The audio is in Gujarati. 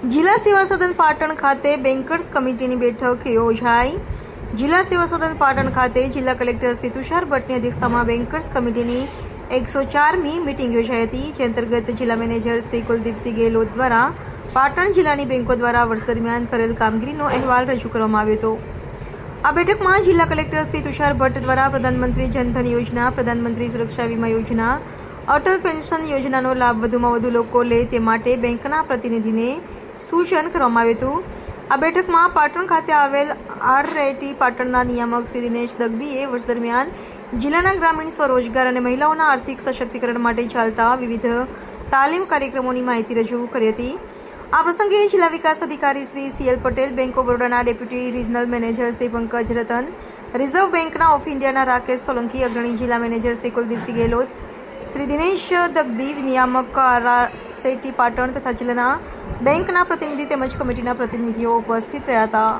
જિલ્લા સેવા સદન પાટણ ખાતે બેન્કર્સ કમિટીની બેઠક યોજાઈ. જિલ્લા સેવા સદન પાટણ ખાતે જિલ્લા કલેક્ટર શ્રી તુષાર ભટ્ટની અધ્યક્ષતામાં બેન્કર્સ કમિટીની એકસો ચારમી મિટિંગ યોજાઈ હતી, જે અંતર્ગત જિલ્લા મેનેજર શ્રી કુલદીપસિંહ ગેહલોત દ્વારા પાટણ જિલ્લાની બેંકો દ્વારા વર્ષ દરમિયાન કરેલ કામગીરીનો અહેવાલ રજૂ કરવામાં આવ્યો હતો. આ બેઠકમાં જિલ્લા કલેક્ટર શ્રી તુષાર ભટ્ટ દ્વારા પ્રધાનમંત્રી જનધન યોજના, પ્રધાનમંત્રી સુરક્ષા વીમા યોજના, અટલ પેન્શન યોજનાનો લાભ વધુમાં વધુ લોકો લે તે માટે બેંકના પ્રતિનિધિને સૂચન કરવામાં આવ્યું હતું? આ બેઠકમાં પાટણ ખાતે આવેલ આરઆઈટી પાટણના નિયામક શ્રી દિનેશ દગદીએ વર્ષ દરમિયાન જિલ્લાના ગ્રામીણ સ્વરોજગાર અને મહિલાઓના આર્થિક સશક્તિકરણ માટે ચાલતા વિવિધ તાલીમ કાર્યક્રમોની માહિતી રજૂ કરી હતી. આ પ્રસંગે જિલ્લા વિકાસ અધિકારી Shri C L Patel, bank of બરોડાના deputy regional manager Shri Pankaj Ratan, reserve બેંકના ઓફ ઇન્ડિયાના રાકેશ સોલંકી, અગ્રણી જિલ્લા મેનેજર શ્રી કુલદીપસિંહ ગેહલોત, શ્રી દિનેશ દગદી, નિયામક સેટી પાટણ તથા જિલ્લાના બેંકના પ્રતિનિધિ તેમજ કમિટીના પ્રતિનિધિઓ ઉપસ્થિત રહ્યા હતા.